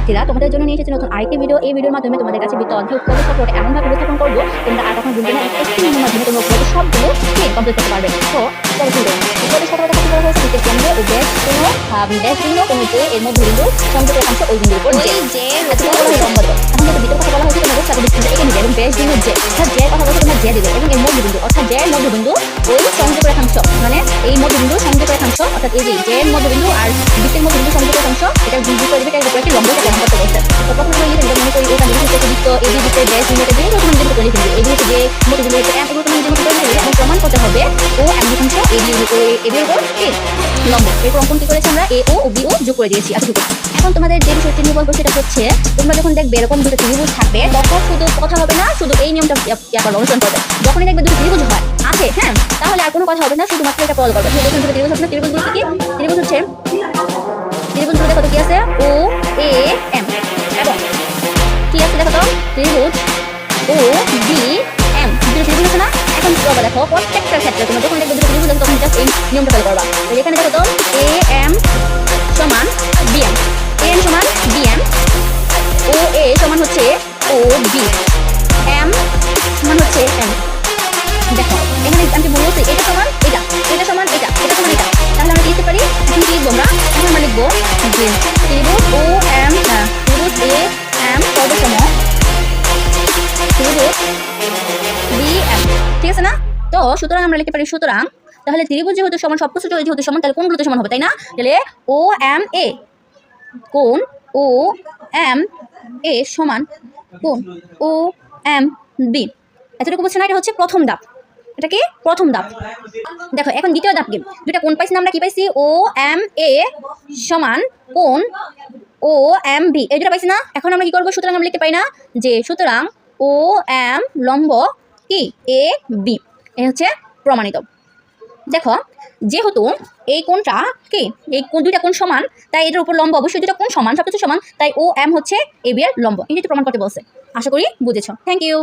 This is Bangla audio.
শিক্ষার্থীরা তোমাদের জন্য নিয়ে এসেছি নতুন আরেকটি ভিডিও এই ভিডিওর মাধ্যমে তোমাদের কাছে বিদ্যুৎ অধ্যায় উৎপন্ন সম্পর্কে এমনভাবে উপস্থাপন করব তোমরা আর কখনো বুঝবে না। একটা মাধ্যমে তোমরা উপরে সবগুলো কমপ্লিট করতে পারবে। তো উপরে হয়েছে? কেন্দ্রে ও ব্যাস ব্যাস কোনো যে এর মধ্যে বিন্দু ওই হয় এখন যদি কথা বলা হয়েছে তোমাদের সাথে নিবে এবং ব্যাস যে অর্থাৎ যে কথা বলছে তোমরা যে দিবে। এবং এই মধ্যবিন্দু অর্থাৎ যে মধ্যবিন্দু মধ্য বিন্দু ওই সংযোগ রেখাংশ মানে এই মধ্যবিন্দু সংযোগ রেখাংশ অর্থাৎ এই যে যে এর মধ্য বিন্দু আর বৃত্তের মধ্যবিন্দু সংযোগ রেখাংশ এটা বিন্দু করে দিবে এর উপরে একটি লম্ব প্রদান করতে বলছে তো প্রথমে মনে করি, এই বৃত্ত, এই বৃত্তের ব্যাস মিলে দিয়ে প্রথমে এ ও বি ও যোগ করে দিয়েছি এতটুকু এখন তোমাদের যে বিষয়টি নিয়ে বলব সেটা হচ্ছে তোমরা যখন দেখবে এরকম দুটো ত্রিভুজ থাকবে তখন শুধু কথা হবে না শুধু এই নিয়মটা ইয়া করবে অনুসরণ করবে যখনই দেখবে দুটো ত্রিভুজ হয় আছে হ্যাঁ তাহলে আর কোনো কথা হবে না শুধুমাত্র এটা কল করবে ত্রিভুজ ত্রিভুজগুলো কি ত্রিভুজ হচ্ছে নিয়মটা ফলো করবা তো এখানে দেখো তো এ এম সমান বি এম এ এম সমান বি এম ও এ সমান হচ্ছে ও বি এম সমান হচ্ছে এম দেখো এখানে আমি বলছি এটা সমান এটা এটা সমান এটা এটা সমান এটা তাহলে আমরা লিখতে পারি এখন কি লিখব আমরা এখন আমরা লিখব যে ত্রিভুজ ও এম ত্রিভুজ এ এম সর্বসম ত্রিভুজ বি এম ঠিক আছে না তো সুতরাং আমরা লিখতে পারি সুতরাং তাহলে ত্রিভুজ যেহেতু সমান সব কিছু যেহেতু সমান, তাহলে কোনগুলোতে সমান হবে, তাই না? তাহলে ও এম এ কোন ও এম এ সমান, কোন ও এম বি এতটুকু বলছে না? এটা হচ্ছে প্রথম ধাপ। এটা কি? প্রথম ধাপ। দেখো, এখন দ্বিতীয় ধাপ কি দুটা কোন পাইছি আমরা কি পাইছি? ও এম এ সমান, কোন ও এম বি এই দুটো পাইছি না? এখন আমরা কি করব? সুতরাং আমরা লিখতে পাই না যে সুতরাং ও এম লম্ব কি? এ বি এ হচ্ছে প্রমাণিত। দেখো, যেহেতু এই কোনটা কি? এই কোন দুইটা কোন সমান, তাই এটার উপর লম্ব অবশ্যই দুটা কোন সমান, সবকিছু সমান, তাই ও এম হচ্ছে এ বি লম্ব। এটা প্রমাণ করতে বলছে। আশা করি বুঝেছ। Thank you